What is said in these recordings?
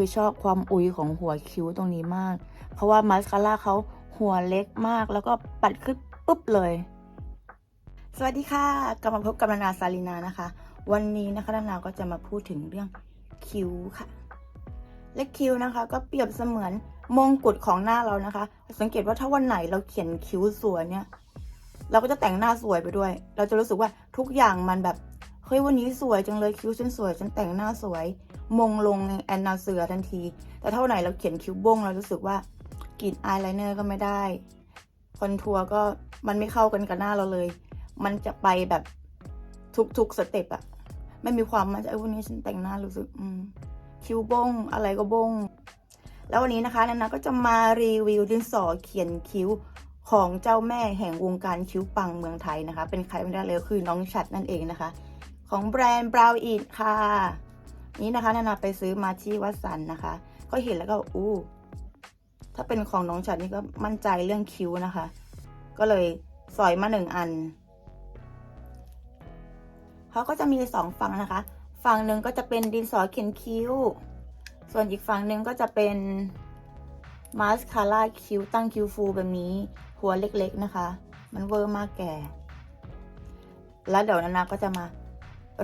คือชอบความอุยของหัวคิ้วตรงนี้มาก เพราะว่ามาสคาร่าเขาหัวเล็กมาก แล้วก็ปัดขึ้นปุ๊บเลย สวัสดีค่ะกลับมาพบกับนานาซาลินานะคะ วันนี้นะคะนานาก็จะมาพูดถึงเรื่องคิ้วค่ะ และคิ้วนะคะ ก็เปรียบเสมือนมงกุฎของหน้าเรานะคะ สังเกตว่าถ้าวันไหนเราเขียนคิ้วสวยเนี่ย เราก็จะแต่งหน้าสวยไปด้วย เราจะรู้สึกว่าทุกอย่างมันแบบเฮ้ยวันนี้สวยจังเลยคิ้วฉันสวยฉันแต่งหน้าสวย มงลงในแอนนาเสือทันที แต่ถ้าไหนเราเขียนคิ้วบ้งเรารู้สึกว่ากรีดอายไลเนอร์ก็ไม่ได้ คอนทัวร์ก็มันไม่เข้ากันกับหน้าเราเลย มันจะไปแบบทุกๆสเต็ปอะไม่มีความมั่นใจเอ้วันนี้ฉันแต่งหน้ารู้สึกอืมคิ้วบ้ง อะไรก็บ้ง แล้ววันนี้นะคะนันนะก็จะมารีวิวดินสอเขียนคิ้วของเจ้าแม่แห่งวงการคิ้วปังเมืองไทยนะคะ เป็นใครไม่ได้เลยคือน้องฉัดนั่นเองนะคะ ของแบรนด์ Brow It ค่ะ นี่นะคะนานาไปซื้อมาที่วัดสันนะคะ ก็เห็นแล้วก็อู้ถ้าเป็นของน้องฉัดนี่ก็มั่นใจเรื่องคิ้วนะคะ ก็เลยสอยมาหนึ่งอันเขาก็จะมีสองฝั่งนะคะ ฝั่งหนึ่งก็จะเป็นดินสอเขียนคิ้ว ส่วนอีกฝั่งหนึ่งก็จะเป็นมาสคาร่าคิ้วตั้งคิ้วฟูแบบนี้ หัวเล็กๆนะคะ มันเวอร์มากแก่ แล้วเดี๋ยวนานาก็จะมา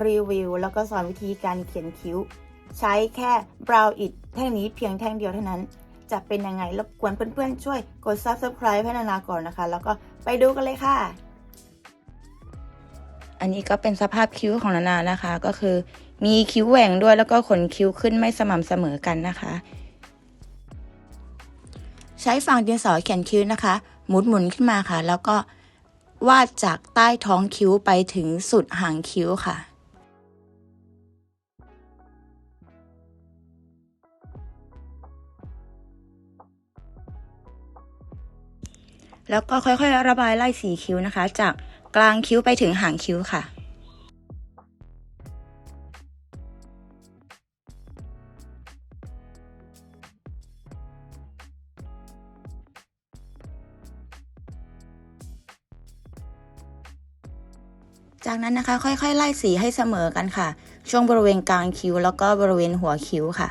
รีวิว แล้วก็สอนวิธีการเขียนคิ้ว ใช้แค่ Brow It แท่งนี้เพียงแท่งเดียวเท่านั้น จะเป็นยังไงรบกวนเพื่อนๆ ช่วยกด Subscribe ให้นานาก่อนนะคะ แล้วก็ไปดูกันเลยค่ะ อันนี้ก็เป็นสภาพคิ้วของนานานะคะ ก็คือ มีคิ้วแหว่งด้วยแล้วก็ขนคิ้วขึ้นไม่สม่ำเสมอกันนะคะ ใช้ฝั่งดินสอเขียนคิ้วนะคะหมุนหมุนขึ้นมาค่ะ แล้วก็วาดจากใต้ท้องคิ้วไปถึงสุดหางคิ้วค่ะ แล้วก็ค่อยๆ ระบายไล่สีคิ้วนะคะ จากกลางคิ้วไปถึงหางคิ้วค่ะจากนั้นนะคะค่อยๆ ไล่สีให้เสมอกันค่ะ ช่วงบริเวณกลางคิ้ว แล้วก็บริเวณหัวคิ้วค่ะ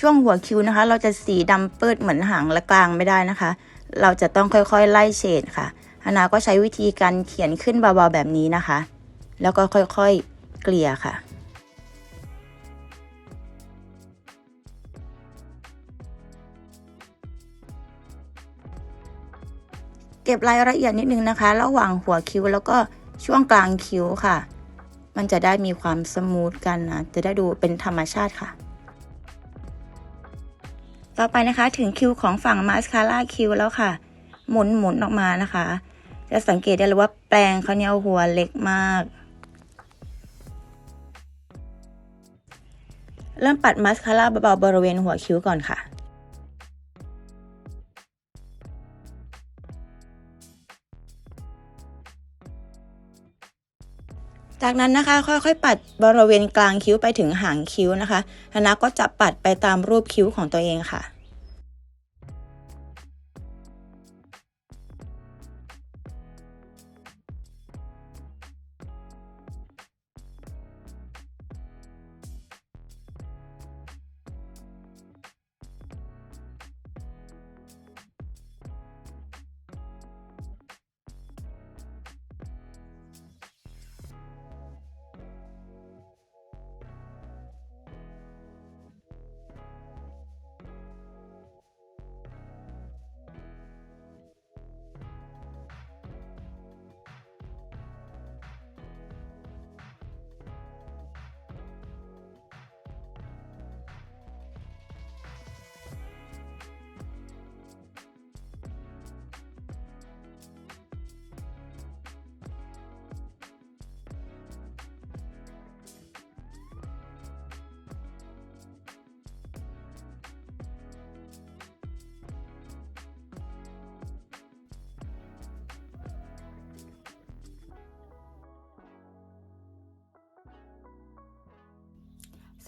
ช่วงหัวคิ้วนะคะ เราจะสีดำปืดเหมือนหางและกลางไม่ได้นะคะ เราจะต้องค่อยๆไล่เฉดค่ะฮานาก็ใช้วิธีการเขียนขึ้นเบาๆแบบนี้นะคะ แล้วก็ค่อยๆเกลี่ยค่ะเก็บรายละเอียดนิดนึงนะคะ ระหว่างหัวคิ้วแล้วก็ช่วงกลางคิ้วค่ะ มันจะได้มีความสมูทกันนะ จะได้ดูเป็นธรรมชาติค่ะ ต่อไปนะคะถึงคิวของฝั่งมาสคาร่าคิวแล้วค่ะ หมุนหมุนออกมานะคะ จะสังเกตได้เลยว่าแปรงเขาเนี่ยหัวเล็กมาก เริ่มปัดมาสคาร่าเบาๆบริเวณหัวคิ้วก่อนค่ะ จากนั้นนะคะค่อยๆ ปัดบริเวณกลางคิ้วไปถึงหางคิ้วนะคะธนาก็จะปัดไปตามรูปคิ้วของตัวเองค่ะ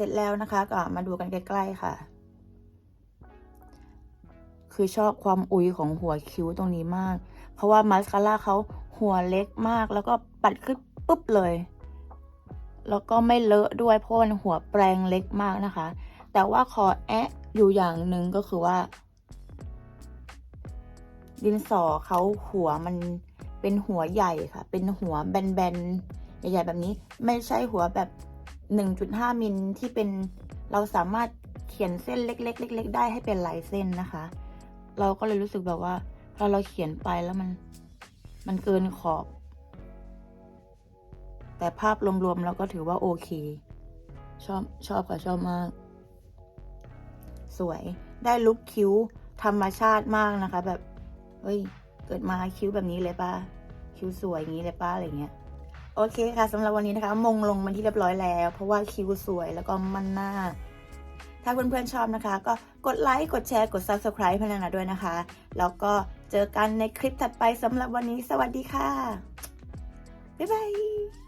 เสร็จแล้วนะคะก็มาดูกันใกล้ๆค่ะ คือชอบความอุยของหัวคิ้วตรงนี้มาก เพราะว่ามาสคาร่าเขาหัวเล็กมาก แล้วก็ปัดขึ้นปุ๊บเลย แล้วก็ไม่เลอะด้วยเพราะมันหัวแปรงเล็กมากนะคะ แต่ว่าขอแอะอยู่อย่างหนึ่งก็คือว่า ดินสอเขาหัวมันเป็นหัวใหญ่ค่ะ เป็นหัวแบนๆใหญ่ๆแบบนี้ ไม่ใช่หัวแบบ 1.5 มิลที่เป็นเราสามารถเขียนเส้นเล็กๆเล็กๆได้ให้เป็นลายเส้นนะคะ เราก็เลยรู้สึกแบบว่าพอเราเขียนไปแล้วมันมันเกินขอบ แต่ภาพรวมๆเราก็ถือว่าโอเค ชอบชอบค่ะชอบมาก สวยได้ลุคคิ้วธรรมชาติมากนะคะ แบบ เฮ้ย เกิดมาคิ้วแบบนี้เลยป้าคิ้วสวยอย่างนี้เลยป้าอะไรเงี้ย โอเคค่ะสำหรับวันนี้นะคะ มงลงมันที่เรียบร้อยแล้ว เพราะว่าคิวสวยแล้วก็มันหน้า ถ้าเพื่อนๆชอบนะคะ ก็กดไลค์กดแชร์กด Subscribe ให้นานาด้วยนะคะ แล้วก็เจอกันในคลิปถัดไปสำหรับวันนี้ สวัสดีค่ะ บ๊ายบาย